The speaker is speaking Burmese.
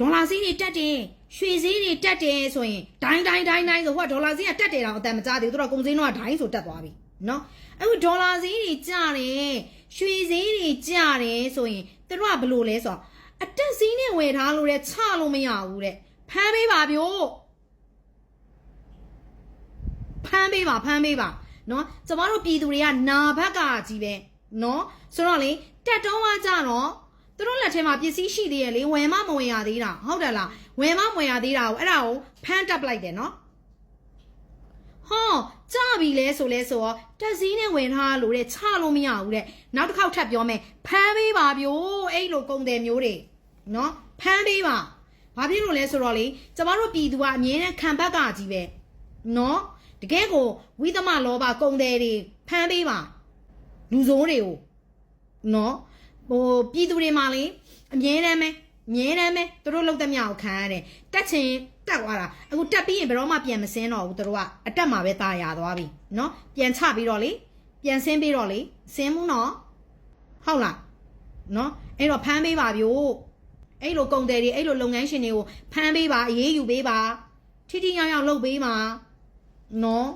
ဒေါ်လာဈေးတွေတက်တယ်ရွှေဈေးတွေတက်တယ်ဆိုရင်ဒိုင်းဒိုင်းဒိုင်းဒိုင်းဆိုဟိုကဒေါ်လာဈေးကတက်တယ်တော့အတန်မကြသေးဘူးသူတို့ကကုန်ဈေးတော့ဒိုင်းဆိုတက်သွားပြီနော်အခုဒေါ်လာဈေးတွေကျတယ်ရွှေဈေးတွေကျတယ်ဆိုရင်သူတို့ကဘလို့လဲဆိုတော့အတက်ဈေးနဲ့ဝယ်ထားလို့တဲ့ချလို့မရဘူးတဲ့ဖမ်းပေးပါဗျို့ဖမ်းပေးပါဖမ်းပေးပါနော်ကျမတို့ပြည်သူတွေကနာဘက်ကကြီးပဲနော်ဆိုတော့လေတက်တော့ကကြတော့ လက်ထဲမှာပစ္စည်းရှိသေးရဲ့လေဝယ်မမဝယ်ရသေးတာဟုတ်တယ်လားဝယ်မမဝယ်ရသေးတာကိုအဲ့ဒါကိုဖမ်းတက်ပလိုက်တယ်နော်ဟောကြပြီလဲဆိုလဲဆိုတော့တက်စီးနဲ့ဝင်ထားလို့တဲ့ချလို့မရဘူးတဲ့နောက်တစ်ခေါက်ထပ်ပြောမယ်ဖမ်းပေးပါဗျို့အဲ့လိုကုန်တယ်မျိုးတွေနော်ဖမ်းပေးပါဘာဖြစ်လို့လဲဆိုတော့လေကျမတို့ပြည်သူကအမြဲတမ်းခံဘက်ကကြီးပဲနော်တကယ်ကိုဝိသမလောဘကုန်တယ်တွေဖမ်းပေးပါလူစိုးတွေကိုနော် ဟိုပြည်သူတွေမှာလေအမြဲတမ်းပဲအမြဲတမ်းပဲသူတို့လောက်တဲ့မြောက်ခံရတယ်တက်ချင်တက်သွားတာအခုတက်ပြီးရင်ဘယ်တော့မှပြန်မစင်းတော့ဘူးသူတို့ကအတက်မှာပဲตายရသွားပြီနော်ပြန်ချပြီးတော့လေပြန်ဆင်းပြီးတော့လေဆင်းမှုနော်ဟုတ်လားနော်အဲ့တော့ဖမ်းပေးပါဗျို့အဲ့လိုကုံတယ်တွေအဲ့လိုလုပ်ငန်းရှင်တွေကိုဖမ်းပေးပါအေးအေးယူပေးပါထိထိရောက်ရောက်လုပ်ပေးပါ နော်